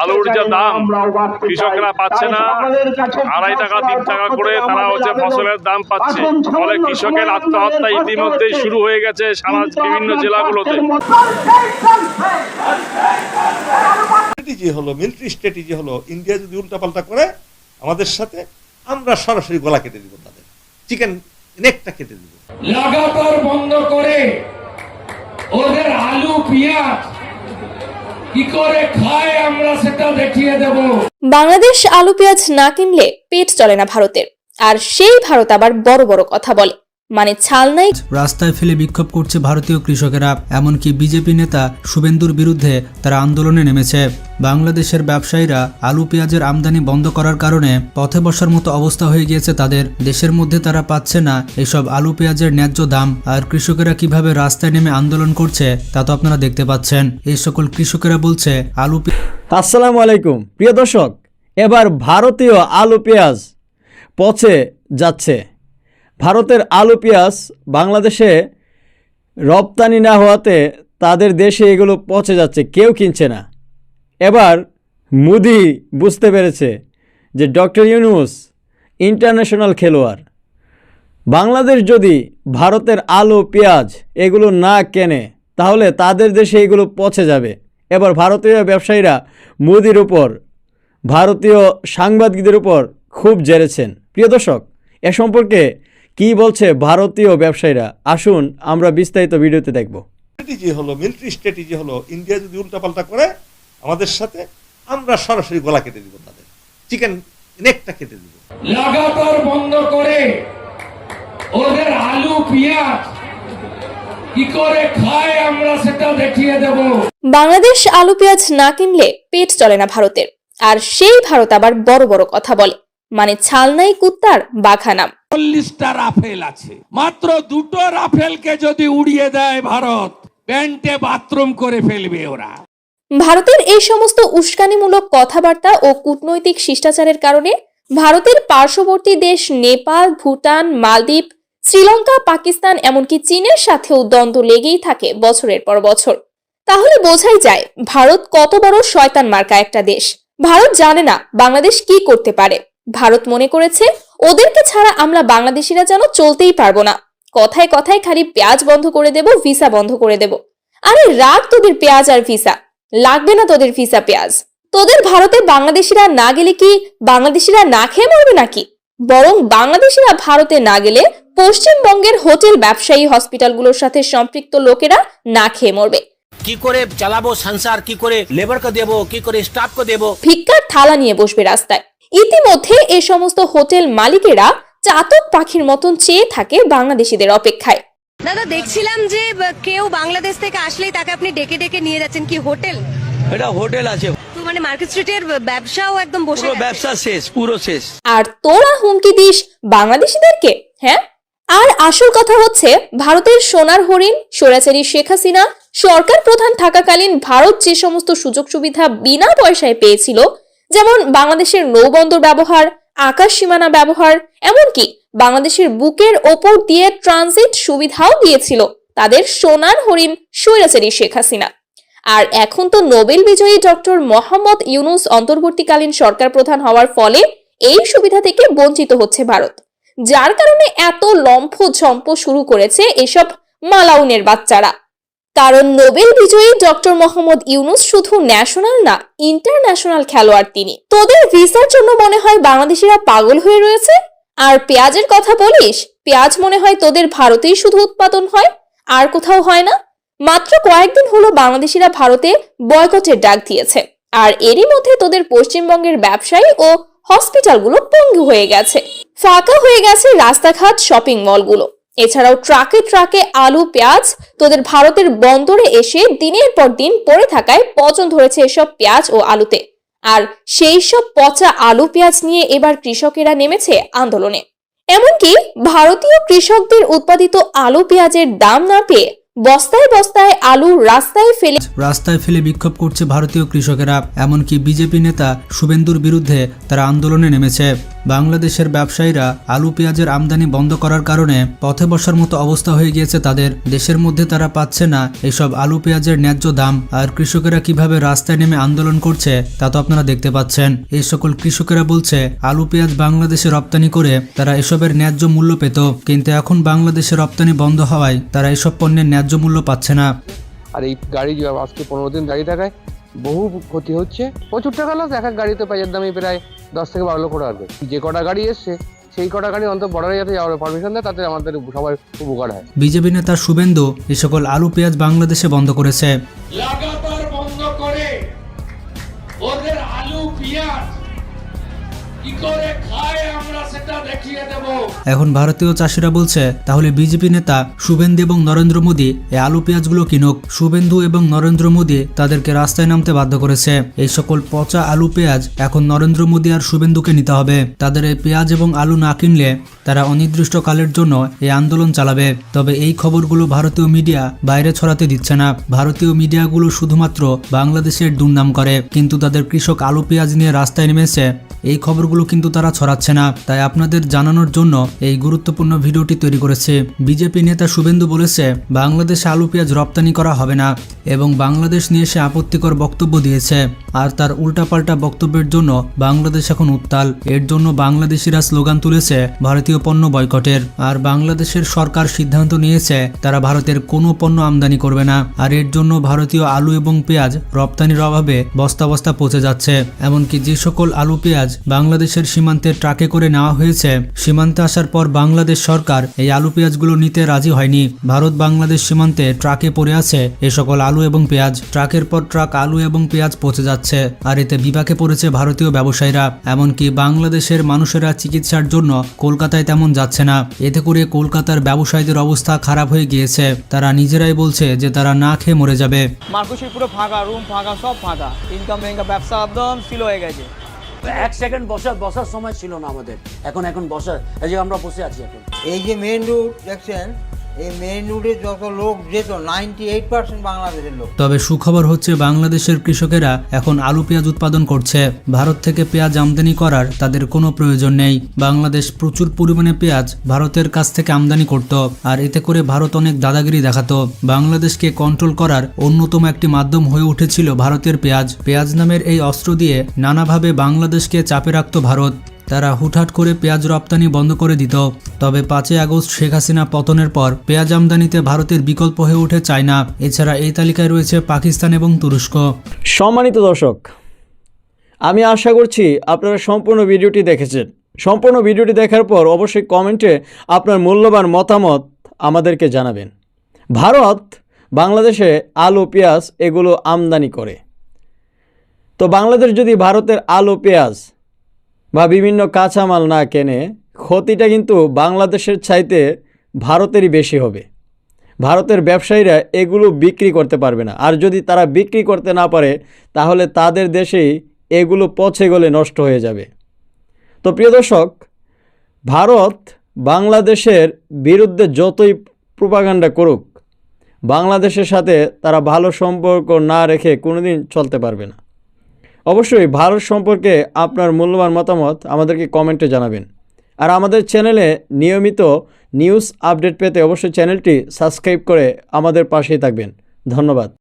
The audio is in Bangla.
আলুর যে দাম কৃষকরা পাচ্ছে না আড়াই টাকা তিন টাকা করে তারা হচ্ছে ফসলের দাম পাচ্ছে। ফলে কৃষকের আত্মহত্যা ইতিমধ্যেই শুরু হয়ে গেছে সারা বিভিন্ন জেলাগুলোতে। স্ট্র্যাটেজি হলো মিলিটারি স্ট্র্যাটেজি হলো ইন্ডিয়া যদি উল্টাপাল্টা করে আমাদের সাথে আমরা সরাসরি গলা কেটে দিব তাদের। চিকেন নেকটা কেটে দিব। লাগাতার বন্ধ করে ওদের আলু পেঁয়াজ বাংলাদেশ আলু পেঁয়াজ না কিনলে পেট চলে না ভারতের। আর সেই ভারত আবার বড় বড় কথা বলে। মানে ছাল নাই। রাস্তায় ফেলে বিক্ষোভ করছে ভারতীয় কৃষকেরা এমনকি বিজেপি নেতা শুভেন্দুর বিরুদ্ধে তারা আন্দোলনে নেমেছে। বাংলাদেশের ব্যবসায়ীরা আলু পেঁয়াজের আমদানি বন্ধ করার কারণে পথে বসার মতো অবস্থা হয়ে গিয়েছে তাদের। দেশের মধ্যে তারা পাচ্ছে না এসব আলু পেঁয়াজের ন্যায্য দাম। আর কৃষকেরা কীভাবে রাস্তায় নেমে আন্দোলন করছে তা তো আপনারা দেখতে পাচ্ছেন। এই সকল কৃষকেরা বলছে আলু পে- আসসালামু আলাইকুম। প্রিয় দর্শক এবার ভারতীয় আলু পেঁয়াজ পচে যাচ্ছে। ভারতের আলু, পেঁয়াজ বাংলাদেশে রপ্তানি না হওয়াতে তাদের দেশে এগুলো পচে যাচ্ছে, কেউ কিনছে না। এবার মুদি বুঝতে পেরেছে যে ডক্টর ইউনুস ইন্টারন্যাশনাল খেলোয়াড়। বাংলাদেশ যদি ভারতের আলু, পেঁয়াজ এগুলো না কেনে, তাহলে তাদের দেশে এগুলো পচে যাবে। এবার ভারতীয় ব্যবসায়ীরা মোদির উপর, ভারতীয় সাংবাদিকদের উপর খুব জেরেছেন। প্রিয় দর্শক, এ সম্পর্কে কী বলছে ভারতীয় ব্যবসায়ীরা? আসুন আমরা বিস্তারিত ভিডিওতে দেখব। স্ট্র্যাটেজি হলো মিলিটারি স্ট্র্যাটেজি হলো ইন্ডিয়া যদি উল্টাপাল্টা করে আমাদের সাথে আমরা সরাসরি গলা কেটে দিব তাদের। চিকেন নেকটা কেটে দিব। লাগাতার বন্ধ করে ওদের আলু পেঁয়াজ কি করে খায় আমরা সেটা দেখিয়ে দেব। বাংলাদেশ আলু পেঁয়াজ না কিনলে পেট চলে না ভারতের। আর সেই ভারত আবার বড় বড় কথা বলে। মানে ছালনাই কুত্তার বাঘা নাম চল্লিশটা রাফেল আছে। মাত্র দুটো রাফেলকে যদি উড়িয়ে দেয় ভারত প্যান্টে বাথরুম করে ফেলবে ওরা। ভারতের এই সমস্ত উস্কানিমূলক কথাবার্তা ও কূটনৈতিক শিষ্টাচারের কারণে ভারতের পার্শ্ববর্তী দেশ নেপাল ভুটান মালদ্বীপ শ্রীলঙ্কা পাকিস্তান এমনকি চীনের সাথেও দ্বন্দ্ব লেগেই থাকে বছরের পর বছর। তাহলে বোঝাই যায় ভারত কত বড় শয়তান মার্কা একটা দেশ। ভারত জানে না বাংলাদেশ কি করতে পারে। ভারত মনে করেছে ওদেরকে ছাড়া আমরা বাংলাদেশিরা যেন চলতেই পারব না। কথায় কথায় খালি পেঁয়াজ বন্ধ করে দেব ভিসা বন্ধ করে দেব। আরে রাগ তোদের পেঁয়াজ আর ভিসা। লাগবে না তোদের ভিসা পেঁয়াজ। তোদের ভারতে বাংলাদেশিরা না গেলে কি বাংলাদেশিরা না খেয়ে মরবে নাকি? বরং বাংলাদেশিরা ভারতে না গেলে পশ্চিমবঙ্গের হোটেল ব্যবসায়ী হসপিটালগুলোর সাথে সম্পৃক্ত লোকেরা না খেয়ে মরবে। কি করে চালাবো সংসার কি করে লেবারকে দেবো কি করে স্টাফকে দেবো? ভিক্ষার থালা নিয়ে বসবে রাস্তায়। ইতিমধ্যে এ সমস্ত হোটেল মালিকেরা চাতক পাখির মতন চেয়ে থাকে বাংলাদেশিদের অপেক্ষায়। দাদা দেখছিলাম যে কেউ বাংলাদেশ থেকে আসলেই তাকে আপনি ডেকে ডেকে নিয়ে যাচ্ছেন কি হোটেল? এটা হোটেল আছে। মানে মার্কেট স্ট্রিটের ব্যবসাও একদম বসে ব্যবসা শেষ পুরো শেষ। আর তোরা হুমকি দিস বাংলাদেশিদেরকে হ্যাঁ? আর আসল কথা হচ্ছে ভারতের সোনার হরিণ স্বৈরাচারী শেখ হাসিনা সরকার প্রধান থাকাকালীন ভারত যে সমস্ত সুযোগ সুবিধা বিনা পয়সায় পেয়েছিল যেমন বাংলাদেশের নৌবন্দর ব্যবহার, আকাশ সীমানা ব্যবহার, এমনকি বাংলাদেশের বুকের ওপর দিয়ে ট্রানজিট সুবিধাও দিয়েছিল তাদের সোনার হরিণ স্বৈরাচারী শেখ হাসিনা। আর এখন তো নোবেল বিজয়ী ডক্টর মোহাম্মদ ইউনুস অন্তর্বর্তীকালীন সরকার প্রধান হওয়ার ফলে এই সুবিধা থেকে বঞ্চিত হচ্ছে ভারত, যার কারণে এত লম্ফ ঝম্প শুরু করেছে এসব মালাউনের বাচ্চারা। কারণ নোবেল বিজয়ী ডক্টর মোহাম্মদ ইউনুস শুধু ন্যাশনাল না, ইন্টারন্যাশনাল খেলোয়াড় তিনি। তোদের ভিসার জন্য মনে হয় বাংলাদেশিরা পাগল হয়ে রয়েছে? আর পেঁয়াজের কথা বলিস? পেঁয়াজ মনে হয় তোদের ভারতেই শুধু উৎপাদন হয়, আর কোথাও হয় না। মাত্র কয়েকদিন হলো বাংলাদেশিরা ভারতে বয়কটের ডাক দিয়েছে, আর এরই মধ্যে তোদের পশ্চিমবঙ্গের ব্যবসায়ী ও হসপিটালগুলো পঙ্গু হয়ে গেছে। ফাঁকা হয়ে গেছে রাস্তাঘাট, শপিং মলগুলো। এছাড়াও ট্রাকে ট্রাকে আলু, পেঁয়াজ তোদের ভারতের বন্দরে এসে দিনের পর দিন পড়ে থাকায় পচন ধরেছে এসব পেঁয়াজ ও আলুতে। আর সেই সব পচা আলু, পেঁয়াজ নিয়ে এবার কৃষকেরা নেমেছে আন্দোলনে। এমনকি ভারতীয় কৃষকদের উৎপাদিত আলু, পেঁয়াজের দাম না পেয়ে বস্তায় বস্তায় আলু রাস্তায় ফেলে রাস্তায় ফেলে বিক্ষোভ করছে ভারতীয় কৃষকেরা, এমনকি বিজেপি নেতা শুভেন্দুর বিরুদ্ধে তারা আন্দোলনে নেমেছে। বাংলাদেশের ব্যবসায়ীরা আলু পেঁয়াজের আমদানি বন্ধ করার কারণে পথে বসার মতো অবস্থা হয়ে গিয়েছে তাদের। দেশের মধ্যে তারা পাচ্ছে না এসব আলু পেঁয়াজের ন্যায্য দাম। আর কৃষকেরা কীভাবে রাস্তায় নেমে আন্দোলন করছে, তা তো আপনারা দেখতে পাচ্ছেন। এই সকল কৃষকেরা বলছে, আলু পেঁয়াজ বাংলাদেশে রপ্তানি করে তারা এসবের ন্যায্য মূল্য পেত। কিন্তু এখন বাংলাদেশে রপ্তানি বন্ধ হওয়ায় তারা এসব পণ্যের ন্যায্য মূল্য পাচ্ছে না। আর এই গাড়ি আজকে পনেরো দিন দাঁড়িয়ে থাকায় বহু ক্ষতি হচ্ছে। প্রচুর টাকা লস এক এক গাড়িতে পেঁয়াজের দামই প্রায় দশ থেকে বারো লক্ষ টাকা আসবে যে কটা গাড়ি এসছে সেই কটা গাড়ি অন্তত বর্ডারে যাতে যাওয়ার পারমিশন দেয় তাতে আমাদের সবার উপকার হয়। বিজেপি নেতা শুভেন্দু এ সকল আলু পেঁয়াজ বাংলাদেশে বন্ধ করেছে। লাগাতার বন্ধ করে ওদের আলু পেঁয়াজ কি করে এখন ভারতীয় চাষিরা বলছে, তাহলে বিজেপি নেতা শুভেন্দু এবং নরেন্দ্র মোদী এই আলু পেঁয়াজগুলো কিনুক। শুভেন্দু এবং নরেন্দ্র মোদী তাদেরকে রাস্তায় নামতে বাধ্য করেছে। এই সকল পচা আলু পেঁয়াজ এখন নরেন্দ্র মোদী আর শুভেন্দুকে নিতে হবে। তাদের এই পেঁয়াজ এবং আলু না কিনলে তারা অনির্দিষ্টকালের জন্য এই আন্দোলন চালাবে। তবে এই খবরগুলো ভারতীয় মিডিয়া বাইরে ছড়াতে দিচ্ছে না। ভারতীয় মিডিয়াগুলো শুধুমাত্র বাংলাদেশের দুর্নাম করে। কিন্তু তাদের কৃষক আলু পেঁয়াজ নিয়ে রাস্তায় নেমেছে, এই খবরগুলো কিন্তু তারা ছড়াচ্ছে না। তাই আপনাদের জানানোর জন্য এই গুরুত্বপূর্ণ ভিডিওটি তৈরি করেছে। বিজেপি নেতা শুভেন্দু বলেছে, বাংলাদেশে আলু পেঁয়াজ রপ্তানি করা হবে না এবং বাংলাদেশ নিয়ে সে আপত্তিকর বক্তব্য দিয়েছে। আর তার উল্টাপাল্টা বক্তব্যের জন্য বাংলাদেশ এখন উত্তাল। এর জন্য বাংলাদেশিরা স্লোগান তুলেছে, ভারতীয় পণ্য বয়কটের। আর বাংলাদেশের সরকার সিদ্ধান্ত নিয়েছে, তারা ভারতের কোনো পণ্য আমদানি করবে না। আর এর জন্য ভারতীয় আলু এবং পেঁয়াজ রপ্তানির অভাবে বস্তা বস্তা পচে যাচ্ছে। এমনকি যে সকল আলু পেঁয়াজ বাংলাদেশের সীমান্তে ট্রাকে করে নেওয়া হয়েছে সীমান্তে আসার পর বাংলাদেশ সরকার এই আলু পেঁয়াজগুলো নিতে রাজি হয়নি। ভারত বাংলাদেশ সীমান্তে ট্রাকে পড়ে আছে এ সকল আলু এবং পেঁয়াজ। ট্রাকের পর ট্রাক আলু এবং পেঁয়াজ পচে যাচ্ছে আর এতে বিপাকে পড়েছে ভারতীয় ব্যবসায়ীরা। এমনকি বাংলাদেশের মানুষেরা চিকিৎসার জন্য কলকাতায় তেমন যাচ্ছে না। এতে করে কলকাতার ব্যবসায়ীদের অবস্থা খারাপ হয়ে গিয়েছে। তারা নিজেরাই বলছে যে তারা না খেয়ে মরে যাবে। মার্কুশির পুরো ফাঁকা, রুম ফাঁকা, সব ফাঁকা। ইনকাম ব্যবসা একদম স্লো হয়ে গেছে। এক সেকেন্ড বসার বসার সময় ছিল না আমাদের। এখন এখন বসার এই যে আমরা বসে আছি এখন। এই যে মেইন রোড দেখছেন? তবে সুখবর হচ্ছে বাংলাদেশের কৃষকেরা এখন আলু পেঁয়াজ উৎপাদন করছে। ভারত থেকে পেঁয়াজ আমদানি করার তাদের কোনো প্রয়োজন নেই। বাংলাদেশ প্রচুর পরিমাণে পেঁয়াজ ভারতের কাছ থেকে আমদানি করত, আর এতে করে ভারত অনেক দাদাগিরি দেখাতো। বাংলাদেশকে কন্ট্রোল করার অন্যতম একটি মাধ্যম হয়ে উঠেছিল ভারতের পেঁয়াজ। পেঁয়াজ নামের এই অস্ত্র দিয়ে নানাভাবে বাংলাদেশকে চাপে রাখত ভারত। তারা হুটহাট করে পেঁয়াজ রপ্তানি বন্ধ করে দিত। তবে পাঁচই আগস্ট শেখ হাসিনা পতনের পর পেঁয়াজ আমদানিতে ভারতের বিকল্প হয়ে ওঠে চায়না। এছাড়া এই তালিকায় রয়েছে পাকিস্তান এবং তুরস্ক। সম্মানিত দর্শক, আমি আশা করছি আপনারা সম্পূর্ণ ভিডিওটি দেখেছেন। সম্পূর্ণ ভিডিওটি দেখার পর অবশ্যই কমেন্টে আপনার মূল্যবান মতামত আমাদেরকে জানাবেন। ভারত বাংলাদেশে আলু, পেঁয়াজ এগুলো আমদানি করে। তো বাংলাদেশ যদি ভারতের আলু, পেঁয়াজ বা বিভিন্ন কাঁচামাল না কেনে ক্ষতিটা কিন্তু বাংলাদেশের চাইতে ভারতেরই বেশি হবে। ভারতের ব্যবসায়ীরা এগুলো বিক্রি করতে পারবে না। আর যদি তারা বিক্রি করতে না পারে, তাহলে তাদের দেশেই এগুলো পচে গলে নষ্ট হয়ে যাবে। তো প্রিয় দর্শক, ভারত বাংলাদেশের বিরুদ্ধে যতই প্রোপাগান্ডা করুক, বাংলাদেশের সাথে তারা ভালো সম্পর্ক না রেখে কোনোদিন চলতে পারবে না। অবশ্যই ভারত সম্পর্কে আপনার মূল্যবান মতামত আমাদেরকে কমেন্টে জানাবেন। আর আমাদের চ্যানেলে নিয়মিত নিউজ আপডেট পেতে অবশ্যই চ্যানেলটি সাবস্ক্রাইব করে আমাদের পাশেই থাকবেন। ধন্যবাদ।